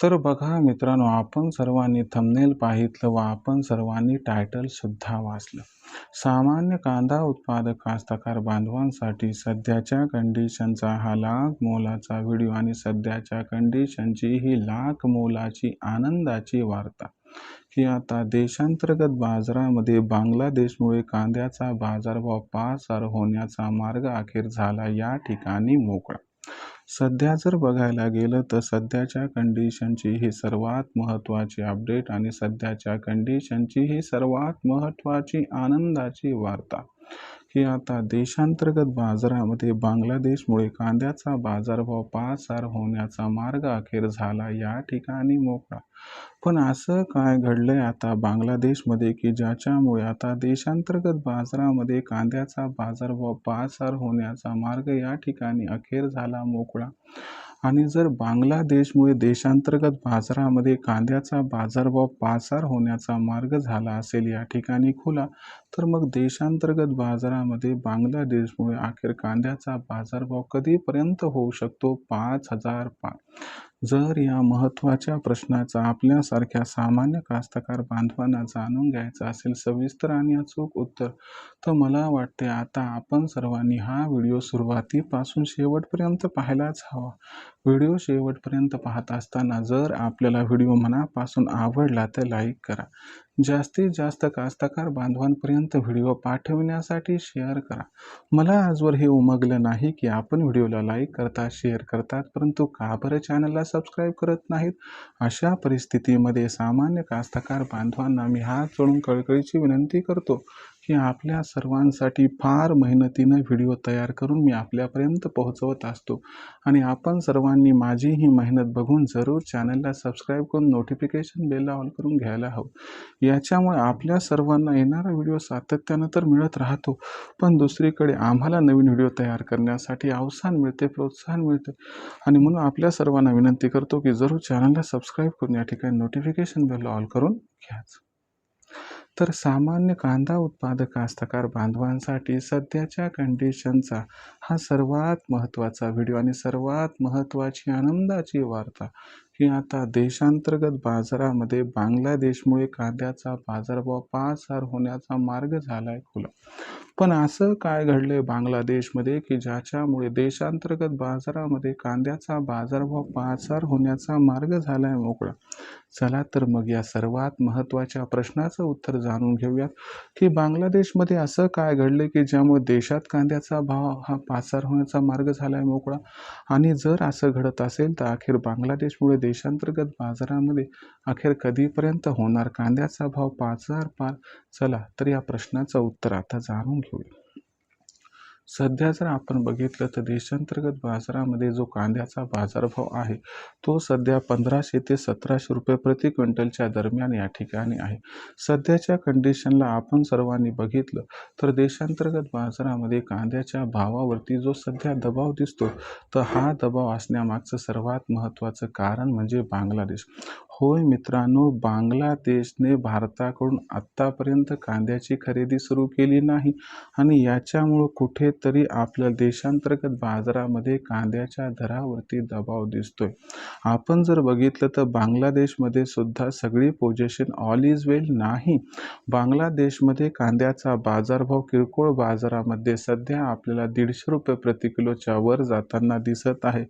तर बघा मित्रांनो आपण सर्वांनी थंबनेल पाहितलं व आपण सर्वांनी टायटल सुद्धा वाचलं. सामान्य कांदा उत्पादक कास्तकार बांधवांसाठी सध्याच्या कंडिशनचा हा लाख मोलाचा व्हिडिओ आणि सध्याच्या कंडिशनची ही लाख मोलाची आनंदाची वार्ता. की आता देशांतर्गत बाजारामध्ये बांगलादेशमुळे कांद्याचा बाजारभाव पासार होण्याचा मार्ग अखेर झाला या ठिकाणी मोकळा. सध्या जर बघायला गेलं तर सध्याच्या कंडिशनची ही सर्वात महत्त्वाची अपडेट आणि सध्याच्या कंडिशनची ही सर्वात महत्त्वाची आनंदाची वार्ता. की आता देशांतर्गत बाजारामध्ये बांगलादेशमुळे कांद्याचा बाजारभाव पासार होण्याचा मार्ग अखेर झाला. या ठिकाणी मोकळा. पण असं काय घडलंय आता बांगलादेशमध्ये की ज्याच्यामुळे आता देशांतर्गत बाजारामध्ये कांद्याचा बाजारभाव पासार होण्याचा मार्ग या ठिकाणी अखेर झाला मोकळा? आणि जर बांगलादेशमुळे देशांतर्गत बाजारामध्ये कांद्याचा बाजारभाव पासार होण्याचा मार्ग झाला असेल या ठिकाणी खुला तर मग देशांतर्गत बाजारामध्ये बांगलादेशमुळे अखेर कांद्याचा बाजारभाव कधीपर्यंत होऊ शकतो? पाच हजार पाच जर या महत्त्वाच्या प्रश्नाचा आपल्यासारख्या सामान्य कास्तकार बांधवांना जाणून घ्यायचा असेल सविस्तर आणि अचूक उत्तर तर मला वाटते आता आपण सर्वांनी हा व्हिडिओ सुरुवातीपासून शेवटपर्यंत पाहायलाच हवा. व्हिडिओ शेवटपर्यंत पाहत असताना जर आपल्याला व्हिडिओ मनापासून आवडला तर लाईक करा. जास्तीत जास्त कास्तकार बांधवांपर्यंत व्हिडिओ पाठवण्यासाठी शेअर करा. मला आजवर हे उमगलं नाही की आपण व्हिडिओला लाईक करता शेअर करतात परंतु का बरं चॅनलला सबस्क्राईब करत नाहीत? अशा परिस्थितीमध्ये सामान्य कास्तकार बांधवांना मी हात जोडून कळकळीची विनंती करतो. की आपल्या सर्वांसाठी फार मेहनतीनं व्हिडिओ तयार करून मी आपल्यापर्यंत पोहोचवत असतो. आणि आपण सर्वांनी माझी ही मेहनत बघून जरूर चॅनलला सबस्क्राईब करून नोटिफिकेशन बेलला ऑल करून घ्यायला हवं. याच्यामुळे आपल्या सर्वांना येणारा व्हिडिओ सातत्यानं तर मिळत राहतो पण दुसरीकडे आम्हाला नवीन व्हिडिओ तयार करण्यासाठी अवसान मिळते प्रोत्साहन मिळते. आणि म्हणून आपल्या सर्वांना विनंती करतो की जरूर चॅनलला सबस्क्राईब करून या ठिकाणी नोटिफिकेशन बेल ऑल करून घ्याच. तर सामान्य कांदा उत्पादक कास्तकार बांधवांसाठी सध्याच्या कंडिशनचा हा सर्वात महत्त्वाचा व्हिडिओ आणि सर्वात महत्त्वाची आनंदाची वार्ता. की आता देशांतर्गत बाजारामध्ये बांगलादेशमुळे कांद्याचा बाजारभाव पासार होण्याचा मार्ग झाला आहे खुला. पण असं काय घडलंय बांगलादेशमध्ये की ज्याच्यामुळे देशांतर्गत बाजारामध्ये कांद्याचा बाजारभाव पासार होण्याचा मार्ग झाला आहे मोकळा? चला तर मग या सर्वात महत्त्वाच्या प्रश्नाचं उत्तर जाणून घेऊयात की बांगलादेशमध्ये असं काय घडलं की ज्यामुळे देशात कांद्याचा भाव हा पासार होण्याचा मार्ग झाला आहे मोकळा? आणि जर असं घडत असेल तर अखेर बांगलादेशमुळे देशांतर्गत बाजारामध्ये अखेर कधीपर्यंत होणार कांद्याचा भाव पाच हजार पार? चला तर या प्रश्नाचं उत्तर आता जाणून घेऊया. सध्या जर आपण बघितलं तर देशांतर्गत बाजारामध्ये जो कांद्याचा बाजारभाव आहे तो सध्या पंधराशे ते सतराशे रुपये प्रति क्विंटलच्या दरम्यान या ठिकाणी आहे. सध्याच्या कंडिशनला आपण सर्वांनी बघितलं तर देशांतर्गत बाजारामध्ये कांद्याच्या भावावरती जो सध्या दबाव दिसतो तर हा दबाव असण्यामागचं सर्वात महत्त्वाचं कारण म्हणजे बांगलादेश. होय मित्रांनो बांगलादेशने भारताकडून आत्तापर्यंत कांद्याची खरेदी सुरू केली नाही आणि याच्यामुळं कुठेतरी आपल्या देशांतर्गत बाजारामध्ये कांद्याच्या दरावरती दबाव दिसतोय. आपण जर बघितलं तर बांगलादेशमध्ये सुद्धा सगळी पोझिशन ऑल इज वेल नाही. बांगलादेशमध्ये कांद्याचा बाजारभाव किरकोळ बाजारामध्ये सध्या आपल्याला दीडशे रुपये प्रति किलोच्या वर जाताना दिसत आहे.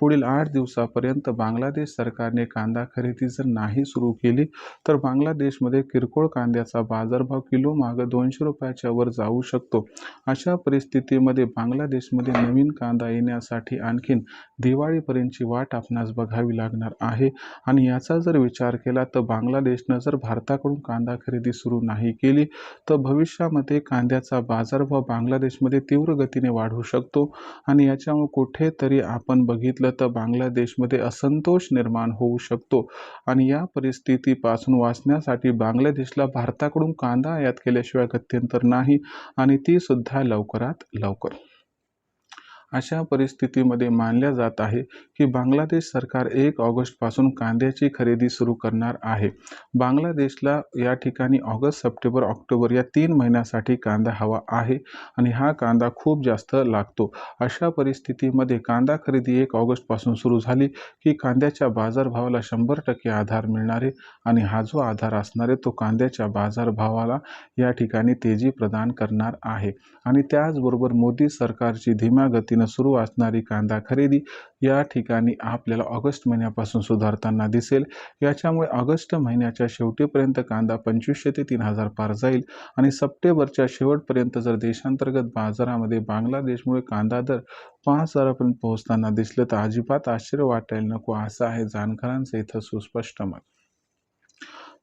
पुढील आठ दिवसापर्यंत बांगलादेश सरकारने कांदा खरेदी जर नाही सुरू केली तर बांगलादेशमध्ये किरकोळ कांद्याचा बाजारभाव किलो मागं दोनशे रुपयाच्या वर जाऊ शकतो. अशा परिस्थितीमध्ये बांगलादेशमध्ये नवीन कांदा येण्यासाठी आणखीन दिवाळीपर्यंतची वाट आपणास बघावी लागणार आहे. आणि याचा जर विचार केला तर बांगलादेशनं जर भारताकडून कांदा खरेदी सुरू नाही केली तर भविष्यामध्ये कांद्याचा बाजारभाव बांगलादेशमध्ये तीव्र गतीने वाढू शकतो. आणि याच्यामुळे कुठेतरी आपण बघितलं तर बांगलादेशमध्ये असंतोष निर्माण होऊ शकतो. आणि या परिस्थितीपासून वाचण्यासाठी बांगलादेशला भारताकडून कांदा आयात केल्याशिवाय गत्यंतर नाही आणि ती सुद्धा लवकरात लवकर. अशा परिस्थितीमध्ये मानल्या जात आहे की बांगलादेश सरकार एक ऑगस्टपासून कांद्याची खरेदी सुरू करणार आहे. बांगलादेशला या ठिकाणी ऑगस्ट सप्टेंबर ऑक्टोबर या तीन महिन्यासाठी कांदा हवा आहे आणि हा कांदा खूप जास्त लागतो. अशा परिस्थितीमध्ये कांदा खरेदी एक ऑगस्टपासून सुरू झाली की कांद्याच्या बाजारभावाला शंभर टक्के आधार मिळणारे आणि हा जो आधार असणारे तो कांद्याच्या बाजारभावाला या ठिकाणी तेजी प्रदान करणार आहे. आणि त्याचबरोबर मोदी सरकारची धीम्या गतीने सुरू असणारी कांदा खरेदी या ठिकाणी आपल्याला ऑगस्ट महिन्यापासून सुधारताना दिसेल. याच्यामुळे ऑगस्ट महिन्याच्या शेवटीपर्यंत कांदा पंचवीसशे ते तीन हजार पार जाईल आणि सप्टेंबरच्या शेवटपर्यंत जर देशांतर्गत बाजारामध्ये बांगलादेशमुळे कांदा दर पाच हजारापर्यंत पोहोचताना दिसलं तर अजिबात आश्चर्य वाटायला नको असं आहे जाणकारांचं इथं सुस्पष्ट मत.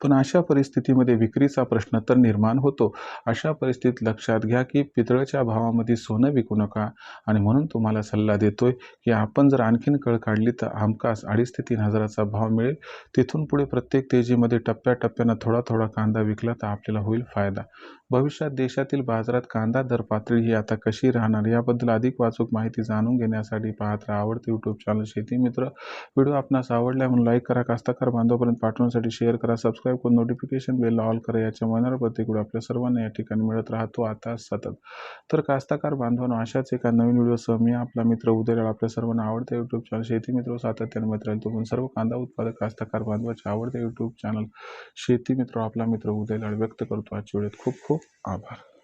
पण अशा परिस्थितीमध्ये विक्रीचा प्रश्न तर निर्माण होतो. अशा परिस्थितीत लक्षात घ्या की पितळच्या भावामध्ये सोनं विकू नका. आणि म्हणून तुम्हाला सल्ला देतोय की आपण जर आणखीन कळ काढली तर हमखास अडीच ते तीन हजाराचा भाव मिळेल. तिथून पुढे प्रत्येक तेजीमध्ये टप्प्याटप्प्यानं थोडा थोडा कांदा विकला तर आपल्याला होईल फायदा. भविष्यात देशातील बाजारात कांदा दर पातळी ही आता कशी राहणार याबद्दल अधिक वाचूक माहिती जाणून घेण्यासाठी पाहत राहा आवडते यूट्यूब चॅनल शेती मित्र. व्हिडिओ आपणास आवडला म्हणून लाईक करा कास्ताकार बांधवापर्यंत पाठवण्यासाठी शेअर करा सबस्क्राईब करून नोटिफिकेशन बेल ऑल करा याच्या मनावर प्रतिक्रिया आपल्या सर्वांना या ठिकाणी मिळत राहतो. आता सतत. तर कास्ताकार बांधवांनो अशाच एका नवीन व्हिडिओसह मी आपला मित्र उदय आपल्या सर्वांना आवडते यूट्यूब चॅनल शेती मित्र सातत्याने मित्र तो पण सर्व कांदा उत्पादक कास्ताकार बांधवाचे आवडते यूट्यूब चॅनल शेती मित्र आपला मित्र उदय व्यक्त करतो. आजच्या वेळेत खूप खूप खूप खूप आभार.